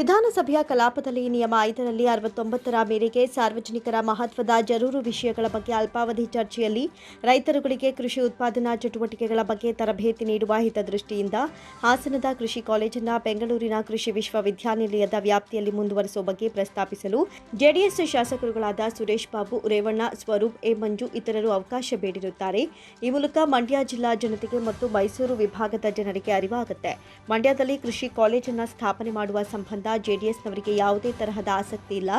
ವಿಧಾನಸಭೆಯ ಕಲಾಪದಲ್ಲಿ ನಿಯಮ ಐದರಲ್ಲಿ ಅರವತ್ತೊಂಬತ್ತರ ಮೇರೆಗೆ ಸಾರ್ವಜನಿಕರ ಮಹತ್ವದ ಜರೂರು ವಿಷಯಗಳ ಬಗ್ಗೆ ಅಲ್ಪಾವಧಿ ಚರ್ಚೆಯಲ್ಲಿ ರೈತರುಗಳಿಗೆ ಕೃಷಿ ಉತ್ಪಾದನಾ ಚಟುವಟಿಕೆಗಳ ಬಗ್ಗೆ ತರಬೇತಿ ನೀಡುವ ಹಿತದೃಷ್ಟಿಯಿಂದ ಹಾಸನದ ಕೃಷಿ ಕಾಲೇಜನ್ನು ಬೆಂಗಳೂರಿನ ಕೃಷಿ ವಿಶ್ವವಿದ್ಯಾನಿಲಯದ ವ್ಯಾಪ್ತಿಯಲ್ಲಿ ಮುಂದುವರೆಸುವ ಬಗ್ಗೆ ಪ್ರಸ್ತಾಪಿಸಲು ಜೆಡಿಎಸ್ ಶಾಸಕರುಗಳಾದ ಸುರೇಶ್ ಬಾಬು, ರೇವಣ್ಣ, ಸ್ವರೂಪ್, ಎ ಮಂಜು ಇತರರು ಅವಕಾಶ ಬೇಡಿರುತ್ತಾರೆ. ಈ ಮೂಲಕ ಮಂಡ್ಯ ಜಿಲ್ಲಾ ಜನತೆಗೆ ಮತ್ತು ಮೈಸೂರು ವಿಭಾಗದ ಜನರಿಗೆ ಅರಿವಾಗುತ್ತೆ. ಮಂಡ್ಯದಲ್ಲಿ ಕೃಷಿ ಕಾಲೇಜನ್ನು ಸ್ಥಾಪನೆ ಮಾಡುವ ಸಂಬಂಧ ಜೆಡಿಎಸ್ನವರಿಗೆ ಯಾವುದೇ ತರಹದ ಆಸಕ್ತಿ ಇಲ್ಲ.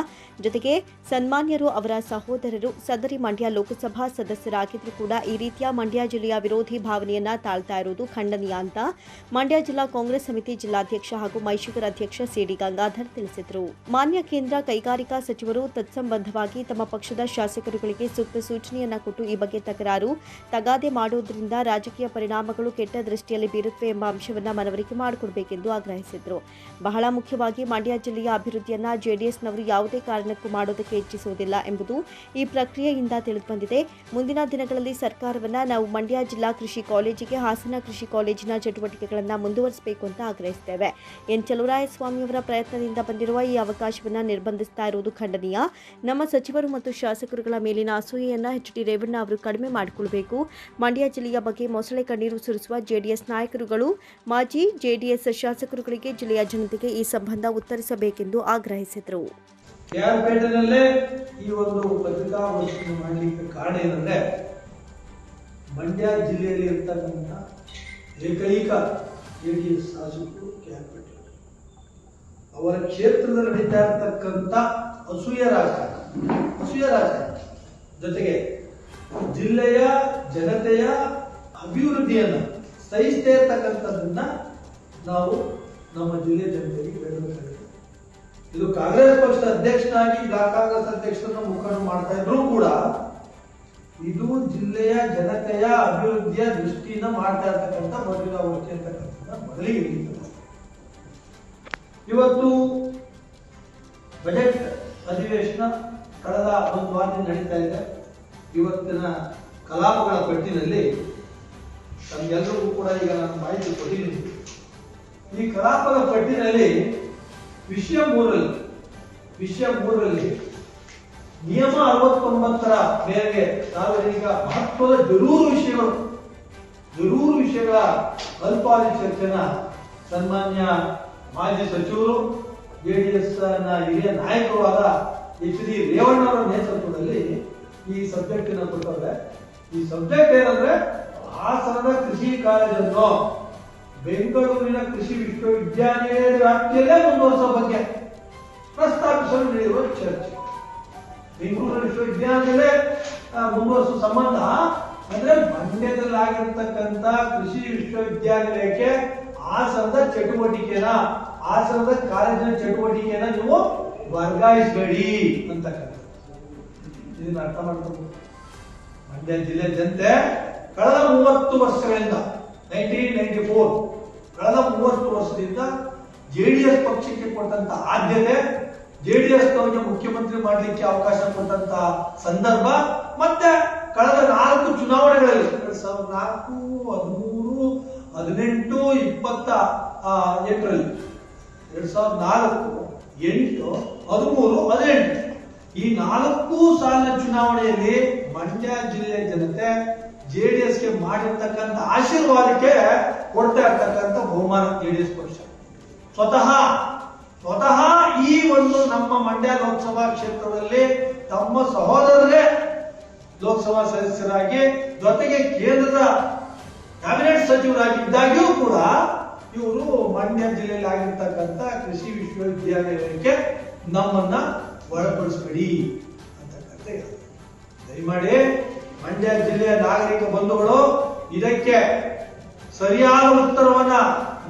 ಜೊತೆಗೆ ಸನ್ಮಾನ್ಯರು ಅವರ ಸಹೋದರರು ಸದರಿ ಮಂಡ್ಯ ಲೋಕಸಭಾ ಸದಸ್ಯರಾಗಿದ್ದರೂ ಕೂಡ ಈ ರೀತಿಯ ಮಂಡ್ಯ ಜಿಲ್ಲೆಯ ವಿರೋಧಿ ಭಾವನೆಯನ್ನ ತಾಳ್ತಾ ಇರುವುದು ಖಂಡನೀಯ ಅಂತ ಮಂಡ್ಯ ಜಿಲ್ಲಾ ಕಾಂಗ್ರೆಸ್ ಸಮಿತಿ ಜಿಲ್ಲಾಧ್ಯಕ್ಷ ಹಾಗೂ ಮೈಸೂರು ಅಧ್ಯಕ್ಷ ಸಿಡಿ ಗಂಗಾಧರ್ ತಿಳಿಸಿದರು. ಮಾನ್ಯ ಕೇಂದ್ರ ಕೈಗಾರಿಕಾ ಸಚಿವರು ತತ್ಸಂಬಂಧವಾಗಿ ತಮ್ಮ ಪಕ್ಷದ ಶಾಸಕರುಗಳಿಗೆ ಸೂಕ್ತ ಸೂಚನೆಯನ್ನ ಕೊಟ್ಟು ಈ ಬಗ್ಗೆ ತಕರಾರು, ತಗಾದೆ ಮಾಡುವುದರಿಂದ ರಾಜಕೀಯ ಪರಿಣಾಮಗಳು ಕೆಟ್ಟ ದೃಷ್ಟಿಯಲ್ಲಿ ಬೀರುತ್ತವೆ ಎಂಬ ಅಂಶವನ್ನ ಮನವರಿಕೆ ಮಾಡಿಕೊಡಬೇಕೆಂದು ಆಗ್ರಹಿಸಿದರು. ಬಹಳ ಮುಖ್ಯವಾಗಿ ಮಂಡ್ಯ ಜಿಲ್ಲೆಯ ಅಭಿವೃದ್ಧಿಯನ್ನ ಜೆಡಿಎಸ್ನವರು ಯಾವುದೇ ಕಾರಣಕ್ಕೂ ಮಾಡೋದಕ್ಕೆ ಇಚ್ಛಿಸುವುದಿಲ್ಲ ಎಂಬುದು ಈ ಪ್ರಕ್ರಿಯೆಯಿಂದ ತಿಳಿದುಬಂದಿದೆ. ಮುಂದಿನ ದಿನಗಳಲ್ಲಿ ಸರ್ಕಾರವನ್ನ ನಾವು ಮಂಡ್ಯ ಜಿಲ್ಲಾ ಕೃಷಿ ಕಾಲೇಜಿಗೆ, ಹಾಸನ ಕೃಷಿ ಕಾಲೇಜಿನ ಚಟುವಟಿಕೆಗಳನ್ನು ಮುಂದುವರಿಸಬೇಕು ಅಂತ ಆಗ್ರಹಿಸುತ್ತೇವೆ. ಎನ್ ಚಲುವರಾಯಸ್ವಾಮಿಯವರ ಪ್ರಯತ್ನದಿಂದ ಬಂದಿರುವ ಈ ಅವಕಾಶವನ್ನ ನಿರ್ಬಂಧಿಸ್ತಾ ಇರುವುದು ಖಂಡನೀಯ. ನಮ್ಮ ಸಚಿವರು ಮತ್ತು ಶಾಸಕರುಗಳ ಮೇಲಿನ ಅಸೂಯೆಯನ್ನು ಎಚ್ ಡಿ ರೇವಣ್ಣ ಅವರು ಕಡಿಮೆ ಮಾಡಿಕೊಳ್ಳಬೇಕು ಮಂಡ್ಯ ಜಿಲ್ಲೆಯ ಬಗ್ಗೆ ಮೊಸಳೆ ಕಣ್ಣೀರು ಸುರಿಸುವ ಜೆಡಿಎಸ್ ನಾಯಕರುಗಳು, ಮಾಜಿ ಜೆಡಿಎಸ್ ಶಾಸಕರುಗಳಿಗೆ ಜಿಲ್ಲೆಯ ಜನತೆಗೆ ಈ ಸಂಬಂಧ ಉತ್ತರಿಸಬೇಕೆಂದು ಆಗ್ರಹಿಸಿದರು. ಕೆಆರ್ಪೇಟೆನಲ್ಲೇ ಈ ಒಂದು ಪತ್ರಿಕಾಗೋಷ್ಠಿಯನ್ನು ಮಾಡಲಿಕ್ಕೆ ಕಾರಣ ಏನಂದ್ರೆ, ಮಂಡ್ಯ ಜಿಲ್ಲೆಯಲ್ಲಿ ಇರ್ತಕ್ಕಂಥ ಏಕೈಕ ಜೆ ಶಾಸಕರು ಕೆಆರ್ಪೇಟೆ ಅವರ. ಕ್ಷೇತ್ರದಲ್ಲಿ ನಡೀತಾ ಇರ್ತಕ್ಕಂಥ ಅಸೂಯ ರಾಜಕಾರಣ ಅಸೂಯ ರಾಜಕಾರಣ. ಜೊತೆಗೆ ಜಿಲ್ಲೆಯ ಜನತೆಯ ಅಭಿವೃದ್ಧಿಯನ್ನು ಸಹಿಸದೇ ಇರ್ತಕ್ಕಂಥದ್ದನ್ನ ನಾವು ನಮ್ಮ ಜಿಲ್ಲೆ ಜನತೆಗೆ ಹೇಳಬೇಕಾಗಿದೆ ಇದು ಕಾಂಗ್ರೆಸ್ ಪಕ್ಷದ ಅಧ್ಯಕ್ಷನಾಗಿ ಬ್ಲಾಕ್ ಕಾಂಗ್ರೆಸ್ ಅಧ್ಯಕ್ಷರನ್ನ ಮುಖಂಡ ಮಾಡ್ತಾ ಇದ್ರು ಕೂಡ ಇದು ಜಿಲ್ಲೆಯ ಜನತೆಯ ಅಭಿವೃದ್ಧಿಯ ದೃಷ್ಟಿಯಿಂದ ಮಾಡ್ತಾ ಇರ್ತಕ್ಕಂಥ ಪತ್ರಿಕಾಗೋಷ್ಠಿ ಅಂತಕ್ಕಂಥ ಮೊದಲಿಗೆ. ಇವತ್ತು ಬಜೆಟ್ ಅಧಿವೇಶನ ಕಳೆದ ಒಂದು ವಾರದಿಂದ ನಡೀತಾ ಇದೆ. ಇವತ್ತಿನ ಕಲಾಪಗಳ ಪಟ್ಟಿನಲ್ಲಿ ತಮ್ಗೆಲ್ಲರಿಗೂ ಕೂಡ ಈಗ ನಾನು ಮಾಹಿತಿ ಕೊಟ್ಟಿದ್ದೀನಿ. ಈ ಕಲಾಪದ ಪಟ್ಟಿನಲ್ಲಿ ವಿಷಯ ಮೂರಲ್ಲಿ ವಿಷಯ ಮೂರರಲ್ಲಿ ನಿಯಮ ಅರವತ್ತೊಂಬತ್ತರ ಮೇರೆಗೆ ಸಾರ್ವಜನಿಕ ಮಹತ್ವದ ಜರೂರು ವಿಷಯಗಳು, ಜರೂರು ವಿಷಯಗಳ ಅಲ್ಪಾವಧಿ ಚರ್ಚೆನ ಸನ್ಮಾನ್ಯ ಮಾಜಿ ಸಚಿವರು ಜೆಡಿಎಸ್ ಹಿರಿಯ ನಾಯಕರು ಆದ ಎಚ್ ಡಿ ರೇವಣ್ಣ ಅವರ ನೇತೃತ್ವದಲ್ಲಿ ಈ ಸಬ್ಜೆಕ್ಟ್ ಕೊಟ್ಟವ್ರೆ. ಈ ಸಬ್ಜೆಕ್ಟ್ ಏನಂದ್ರೆ ಹಾಸನದ ಕೃಷಿ ಕಾಲೇಜನ್ನು ಬೆಂಗಳೂರಿನ ಕೃಷಿ ವಿಶ್ವವಿದ್ಯಾನಿಲಯದ ವ್ಯಾಪ್ತಿಯಲ್ಲೇ ಮುಂದುವರಿಸುವ ಬಗ್ಗೆ ಪ್ರಸ್ತಾಪಿಸಲು ನಡೆಯುವ ಚರ್ಚೆ. ಬೆಂಗಳೂರು ವಿಶ್ವವಿದ್ಯಾನಿಲಯ ಮುಂದುವರಿಸುವ ಸಂಬಂಧ, ಅಂದ್ರೆ ಮಂಡ್ಯದಲ್ಲಿ ಆಗಿರ್ತಕ್ಕಂಥ ಕೃಷಿ ವಿಶ್ವವಿದ್ಯಾನಿಲಯಕ್ಕೆ ಆಸನದ ಚಟುವಟಿಕೆನ ಆಸನದ ಕಾಲೇಜಿನ ಚಟುವಟಿಕೆನ ನೀವು ವರ್ಗಾಯಿಸಬೇಡಿ ಅಂತಕ್ಕಂಥ ಇದನ್ನ ಅರ್ಥ ಮಾಡ್ಕೋಬಹುದು ಮಂಡ್ಯ ಜಿಲ್ಲೆ ಜನತೆ ಕಳೆದ ಮೂವತ್ತು ವರ್ಷಗಳಿಂದ ನೈನ್ಟೀನ್ ನೈನ್ಟಿ ಫೋರ್ ಕಳೆದ ಮೂವತ್ತು ವರ್ಷದಿಂದ ಜೆ ಡಿ ಎಸ್ ಪಕ್ಷಕ್ಕೆ ಕೊಟ್ಟಂತ ಆದ್ಯತೆ ಎಸ್ ನವರಿಗೆ ಮುಖ್ಯಮಂತ್ರಿ ಮಾಡಲಿಕ್ಕೆ ಅವಕಾಶ ಕೊಟ್ಟಂತ ಸಂದರ್ಭ, ಮತ್ತೆ ಕಳೆದ ನಾಲ್ಕು ಚುನಾವಣೆಗಳಲ್ಲಿ, ಎರಡ್ ಸಾವಿರದ ನಾಲ್ಕು, ಹದಿಮೂರು, ಹದಿನೆಂಟು, ಇಪ್ಪತ್ತ ಎಂಟರಲ್ಲಿ ಎರಡ್ ಸಾವಿರದ ನಾಲ್ಕು, ಎಂಟು, ಹದಿಮೂರು, ಹದಿನೆಂಟು. ಈ ನಾಲ್ಕು ಸಾಲಿನ ಚುನಾವಣೆಯಲ್ಲಿ ಮಂಡ್ಯ ಜಿಲ್ಲೆಯ ಜನತೆ ಜೆಡಿಎಸ್ಗೆ ಮಾಡಿರ್ತಕ್ಕಂಥ ಆಶೀರ್ವಾದಕ್ಕೆ ಕೊಡ್ತಾ ಇರ್ತಕ್ಕಂಥ ಬಹುಮಾನ ಎಸ್ ಪಕ್ಷ ಸ್ವತಃ ಸ್ವತಃ ಈ ಒಂದು ನಮ್ಮ ಮಂಡ್ಯ ಲೋಕಸಭಾ ಕ್ಷೇತ್ರದಲ್ಲಿ ತಮ್ಮ ಸಹೋದರರೇ ಲೋಕಸಭಾ ಸದಸ್ಯರಾಗಿ, ಜೊತೆಗೆ ಕೇಂದ್ರದ ಕ್ಯಾಬಿನೆಟ್ ಸಚಿವರಾಗಿದ್ದಾಗ್ಯೂ ಕೂಡ ಇವರು ಮಂಡ್ಯ ಜಿಲ್ಲೆಯಲ್ಲಿ ಆಗಿರ್ತಕ್ಕಂಥ ಕೃಷಿ ವಿಶ್ವವಿದ್ಯಾಲಯಕ್ಕೆ ನಮ್ಮನ್ನ ಒಳಪಡಿಸಬೇಡಿ ಅಂತಕ್ಕಂಥ. ದಯಮಾಡಿ ಮಂಡ್ಯ ಜಿಲ್ಲೆಯ ನಾಗರಿಕ ಬಂಧುಗಳು, ಇದಕ್ಕೆ ಸರಿಯಾದ ಉತ್ತರವನ್ನ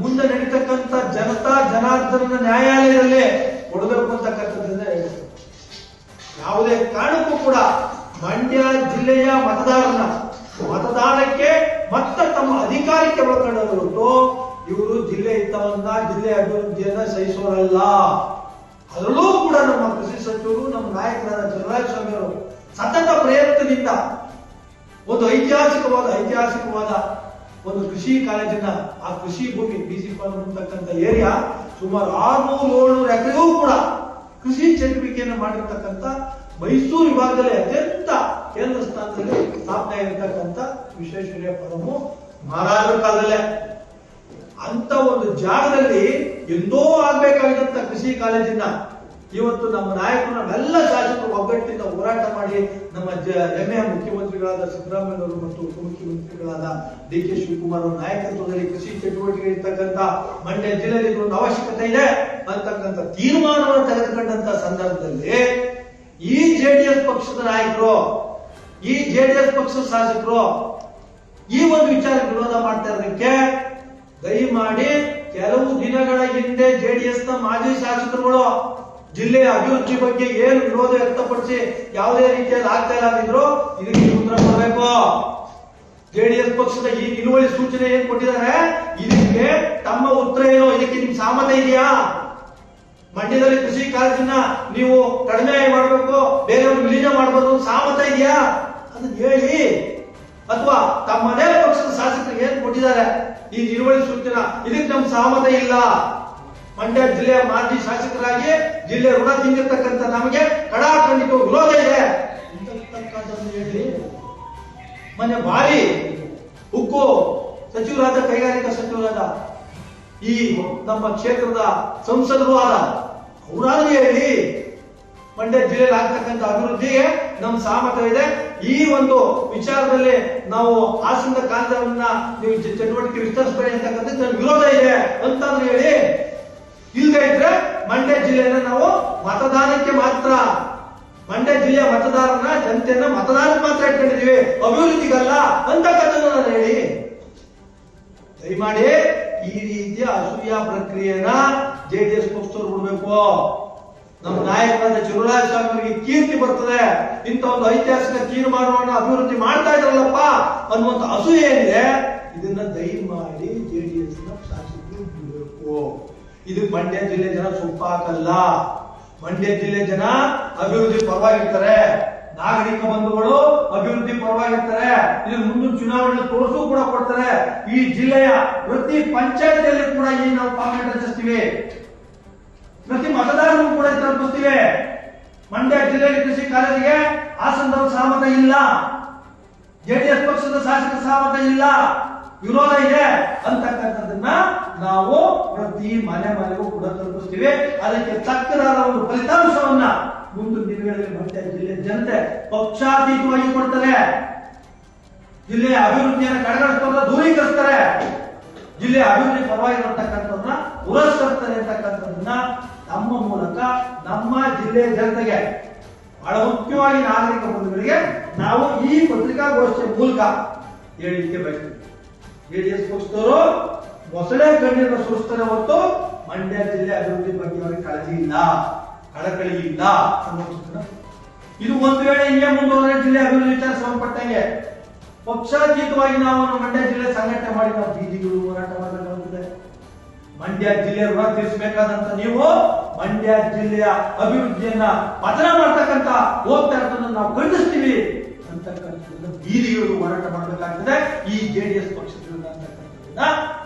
ಮುಂದೆ ನಡೀತಕ್ಕಂಥ ಜನತಾ ಜನಾರ್ದನ ನ್ಯಾಯಾಲಯದಲ್ಲಿ ಕೊಡಬೇಕು ಅಂತಕ್ಕಂಥದ್ದನ್ನ ಯಾವುದೇ ಕಾರಣಕ್ಕೂ ಕೂಡ ಮಂಡ್ಯ ಜಿಲ್ಲೆಯ ಮತದಾರನ ಮತದಾನಕ್ಕೆ ಮತ್ತೆ ತಮ್ಮ ಅಧಿಕಾರಕ್ಕೆ ಒಳಗೊಂಡ ಇವರು ಜಿಲ್ಲೆ ಇದ್ದವನ್ನ ಜಿಲ್ಲೆ ಅಭಿವೃದ್ಧಿಯನ್ನ ಸಹಿಸೋರಲ್ಲ. ಅದರಲ್ಲೂ ಕೂಡ ನಮ್ಮ ಕೃಷಿ ಸಚಿವರು, ನಮ್ಮ ನಾಯಕರಾದ ಚಂದ್ರರಾಜಸ್ವಾಮಿ ಸ್ವಾಮಿಯವರು ಸತತ ಪ್ರಯತ್ನದಿಂದ ಒಂದು ಐತಿಹಾಸಿಕವಾದ ಐತಿಹಾಸಿಕವಾದ ಒಂದು ಕೃಷಿ ಕಾಲೇಜಿನ ಆ ಕೃಷಿ ಭೂಮಿ ಬಿಸಿ ಅಂತಕ್ಕಂಥ ಏರಿಯಾ ಸುಮಾರು ಆರ್ನೂರು, ಏಳ್ನೂರು ಎಕರೆಗೂ ಕೂಡ ಕೃಷಿ ಚಟುವಟಿಕೆಯನ್ನು ಮಾಡಿರ್ತಕ್ಕಂಥ ಮೈಸೂರು ವಿಭಾಗದಲ್ಲಿ ಅತ್ಯಂತ ಕೇಂದ್ರ ಸ್ಥಾನದಲ್ಲಿ ಸ್ಥಾಪನೆ ಆಗಿರ್ತಕ್ಕಂಥ ವಿಶ್ವೇಶ್ವರಯ್ಯ ಪದವು ಮಹಾರಾಜರ ಕಾಲದಲ್ಲೇ. ಅಂತ ಒಂದು ಜಾಗದಲ್ಲಿ ಎಂದೋ ಆಗ್ಬೇಕಾಗಿದ್ದಂತ ಕೃಷಿ ಕಾಲೇಜಿನ ಇವತ್ತು ನಮ್ಮ ನಾಯಕರು ನಾವೆಲ್ಲ ಶಾಸಕರು ಒಗ್ಗಟ್ಟಿನಿಂದ ಹೋರಾಟ ಮಾಡಿ ನಮ್ಮ ಜ ಮುಖ್ಯಮಂತ್ರಿಗಳಾದ ಸಿದ್ದರಾಮಯ್ಯವರು ಮತ್ತು ಉಪಮುಖ್ಯಮಂತ್ರಿಗಳಾದ ಡಿ ಕೆ ಶಿವಕುಮಾರ್ ಅವರ ನಾಯಕತ್ವದಲ್ಲಿ ಕೃಷಿ ಚಟುವಟಿಕೆ ಇರ್ತಕ್ಕಂಥ ಮಂಡ್ಯ ಜಿಲ್ಲೆಯಲ್ಲಿ ಇದೊಂದು ಅವಶ್ಯಕತೆ ಇದೆ ಅಂತಕ್ಕಂಥ ತೀರ್ಮಾನವನ್ನು ತೆಗೆದುಕೊಂಡಂತ ಸಂದರ್ಭದಲ್ಲಿ ಈ ಜೆಡಿಎಸ್ ಪಕ್ಷದ ನಾಯಕರು, ಈ ಜೆಡಿಎಸ್ ಪಕ್ಷದ ಶಾಸಕರು ಈ ಒಂದು ವಿಚಾರಕ್ಕೆ ವಿರೋಧ ಮಾಡ್ತಾ ಇರೋದಕ್ಕೆ ದಯಮಾಡಿ ಕೆಲವು ದಿನಗಳ ಹಿಂದೆ ಜೆಡಿಎಸ್ನ ಮಾಜಿ ಶಾಸಕರುಗಳು ಜಿಲ್ಲೆಯ ಅಭಿವೃದ್ಧಿ ಬಗ್ಗೆ ಏನು ವಿರೋಧ ವ್ಯಕ್ತಪಡಿಸಿ ಯಾವುದೇ ರೀತಿಯಲ್ಲಿ ಆಗ್ತಾ ಇಲ್ಲ ಅಂದಿದ್ರು, ಇದಕ್ಕೆ ಉತ್ತರ ಕೊಡಬೇಕು. ಜೆಡಿಎಸ್ ಪಕ್ಷದ ಈ ನಿಲುವಳಿ ಸೂಚನೆ ಏನ್ ಕೊಟ್ಟಿದ್ದಾರೆ? ಇದಕ್ಕೆ ತಮ್ಮ ಉತ್ತರ ಏನು? ಇದಕ್ಕೆ ನಿಮ್ ಸಾಮತ ಇದೆಯಾ? ಮಂಡ್ಯದಲ್ಲಿ ಕೃಷಿ ಕಾಲೇಜನ್ನ ನೀವು ಕಡಿಮೆ ಮಾಡಬೇಕು, ಬೇರೆಯವ್ರು ವಿಲೀನ ಮಾಡಬಹುದು ಸಾಮತ ಇದೆಯಾ? ಅದನ್ನ ಹೇಳಿ. ಅಥವಾ ತಮ್ಮ ಮನೆ ಪಕ್ಷದ ಶಾಸಕರಿಗೆ ಏನ್ ಕೊಟ್ಟಿದ್ದಾರೆ? ಈ ನಿಲುವಳಿ ಸೂಚನೆ, ಇದಕ್ಕೆ ನಮ್ ಸಹಮತ ಇಲ್ಲ. ಮಂಡ್ಯ ಜಿಲ್ಲೆಯ ಮಾಜಿ ಶಾಸಕರಾಗಿ ಜಿಲ್ಲೆ ಋಣ ತಿಂದಿರ್ತಕ್ಕಂಥ ನಮಗೆ ಕಡಾಖಂಡಿತ ವಿರೋಧ ಇದೆ. ಹೇಳಿ. ಮೊನ್ನೆ ಬಾರಿ ಉಕ್ಕು ಸಚಿವರಾದ, ಕೈಗಾರಿಕಾ ಸಚಿವರಾದ ಈ ನಮ್ಮ ಕ್ಷೇತ್ರದ ಸಂಸದರು ಆದ ಅವರಾದ್ರೂ ಹೇಳಿ, ಮಂಡ್ಯ ಜಿಲ್ಲೆಯಲ್ಲಿ ಆಗ್ತಕ್ಕಂಥ ಅಭಿವೃದ್ಧಿಗೆ ನಮ್ಮ ಸಹಮತ ಇದೆ ಈ ಒಂದು ವಿಚಾರದಲ್ಲಿ ನಾವು ಹಾಸನದ ಕಾಲದವನ್ನ ನೀವು ಚಟುವಟಿಕೆ ವಿಸ್ತರಿಸಬೇಡಿ ಅಂತಕ್ಕಂಥದ್ದು ವಿರೋಧ ಇದೆ ಅಂತಂದ್ರೆ ಹೇಳಿ ಇಲ್ಲದೆ ಇದ್ರೆ ಮಂಡ್ಯ ಜಿಲ್ಲೆಯನ್ನ ನಾವು ಮತದಾನಕ್ಕೆ ಮಾತ್ರ, ಮಂಡ್ಯ ಜಿಲ್ಲೆಯ ಮತದಾರನ ಜನತೆಯನ್ನ ಮತದಾನಕ್ಕೆ ಮಾತ್ರ ಇಟ್ಕೊಂಡಿದೀವಿ ಅಭಿವೃದ್ಧಿಗಲ್ಲ ಅಂತಕ್ಕಂಥದ್ದು ನಾನು ಹೇಳಿ. ದಯಮಾಡಿ ಈ ರೀತಿಯ ಅಸೂಯ ಪ್ರಕ್ರಿಯೆನ ಎಸ್ ಪಕ್ಷದವ್ರು ಬಿಡ್ಬೇಕು. ನಮ್ಮ ನಾಯಕರಾದ ಚಿರುರಾಜ ಸ್ವಾಮಿ ಕೀರ್ತಿ ಬರ್ತದೆ. ಇಂಥ ಒಂದು ಐತಿಹಾಸಿಕ ತೀರ್ಮಾನವನ್ನು ಅಭಿವೃದ್ಧಿ ಮಾಡ್ತಾ ಇದ್ರಲ್ಲಪ್ಪ ಅನ್ನುವಂತ ಅಸೂಯೆ ಏನಿದೆ, ಇದನ್ನ ದಯಮಾಡಿ ಜೆಡಿಎಸ್ನ ಶಾಸಕರು ಬಿಡಬೇಕು. ಇದು ಮಂಡ್ಯ ಜಿಲ್ಲೆ ಜನ ಸೊಪ್ಪಾಕಲ್ಲ ಮಂಡ್ಯ ಜಿಲ್ಲೆ ಜನ ಅಭಿವೃದ್ಧಿ ಪರವಾಗಿರ್ತಾರೆ. ನಾಗರಿಕ ಬಂಧುಗಳು ಅಭಿವೃದ್ಧಿ ಪರವಾಗಿರ್ತಾರೆ. ಇದು ಮುಂದಿನ ಚುನಾವಣೆ ತೋರಿಸು ಕೂಡ ಕೊಡ್ತಾರೆ. ಈ ಜಿಲ್ಲೆಯ ಪ್ರತಿ ಪಂಚಾಯತಿಯಲ್ಲಿ ಕೂಡ ಈ ನಾವು ಪಾಲ್ಗೊಳ್ಳಿ ರಚಿಸ್ತೀವಿ. ಪ್ರತಿ ಮತದಾರರು ಕೂಡ ತಲುಪಿಸ್ತೀವಿ ಮಂಡ್ಯ ಜಿಲ್ಲೆಯಲ್ಲಿ ಕೃಷಿ ಕಾಲೇಜಿಗೆ ಹಾಸನದವ್ರ ಸಹಮತ ಇಲ್ಲ. ಜೆಡಿಎಸ್ ಪಕ್ಷದ ಶಾಸಕ ಸಹಮತ ಇಲ್ಲ. ವಿರೋಧ ಇದೆ ಅಂತಕ್ಕಂಥದ್ದನ್ನ ನಾವು ಪ್ರತಿ ಮನೆ ಮನೆಗೂ ಕೂಡ ತಲುಪಿಸ್ತೀವಿ. ಅದಕ್ಕೆ ತಕ್ಕದಾದ ಒಂದು ಫಲಿತಾಂಶವನ್ನ ಮುಂದಿನ ದಿನಗಳಲ್ಲಿ ಮತ್ತೆ ಜಿಲ್ಲೆ ಜನತೆ ಪಕ್ಷಾತೀತವಾಗಿ ಕೊಡ್ತಾರೆ. ಜಿಲ್ಲೆಯ ಅಭಿವೃದ್ಧಿಯನ್ನು ಕಡೆಗಣಿಸ್ತಾರೆ ದೂರೀಕರಿಸ್ತಾರೆ. ಜಿಲ್ಲೆಯ ಅಭಿವೃದ್ಧಿ ಪರವಾಗಿರತಕ್ಕಂಥದ್ದನ್ನ ಪುರಸ್ಕರಿಸ್ತಾರೆ ಅಂತಕ್ಕಂಥದ್ದನ್ನ ನಮ್ಮ ಮೂಲಕ ನಮ್ಮ ಜಿಲ್ಲೆಯ ಜನತೆಗೆ ಬಹಳ ಮುಖ್ಯವಾಗಿ ನಾಗರಿಕ ಬಂಧುಗಳಿಗೆ ನಾವು ಈ ಪತ್ರಿಕಾಗೋಷ್ಠಿಯ ಮೂಲಕ ಹೇಳಲಿಕ್ಕೆ ಬಯಸ್ತೀವಿ. ಜೆಡಿಎಸ್ ಪಕ್ಷದವರು ಮೊಸಳೆ ಕಣ್ಣೀರನ್ನು ಸುರಿಸ್ತಾರೆ ಹೊರತು ಮಂಡ್ಯ ಜಿಲ್ಲೆ ಅಭಿವೃದ್ಧಿ ಬಗ್ಗೆ ಅವರಿಗೆ ಕಾಳಜಿ ಇಲ್ಲ, ಕಳಕಳಿ ಇಲ್ಲ ಅನ್ನೋದನ್ನ ಇದು ಒಂದು ವೇಳೆ ಹಿಂಗೆ ಮುಂದುವರೆದ ಜಿಲ್ಲೆ ಅಭಿವೃದ್ಧಿ ವಿಚಾರ ಸಂಬಂಧಪಟ್ಟಂಗೆ ಪಕ್ಷಾತೀತವಾಗಿ ನಾವು ಮಂಡ್ಯ ಜಿಲ್ಲೆ ಸಂಘಟನೆ ಮಾಡಿ ನಾವು ಬೀದಿಗಳು ಹೋರಾಟ ಮಾಡಬೇಕಾಗುತ್ತದೆ ಮಂಡ್ಯ ಜಿಲ್ಲೆಯ ಋಣ ತೀರಿಸಬೇಕಾದಂತ ನೀವು ಮಂಡ್ಯ ಜಿಲ್ಲೆಯ ಅಭಿವೃದ್ಧಿಯನ್ನ ಪತನ ಮಾಡ್ತಕ್ಕಂತ ಹೋಗ್ತಾ ಇರೋದನ್ನ ನಾವು ಖಂಡಿಸ್ತೀವಿ ಅಂತಕ್ಕಂಥದ್ದು ಬೀದಿಗಳು ಹೋರಾಟ ಮಾಡಬೇಕಾಗ್ತದೆ ಈ ಜೆಡಿಎಸ್ ಪಕ್ಷದಿಂದ ಅಂತಕ್ಕಂಥದ್ದನ್ನ ನಮ್ಮ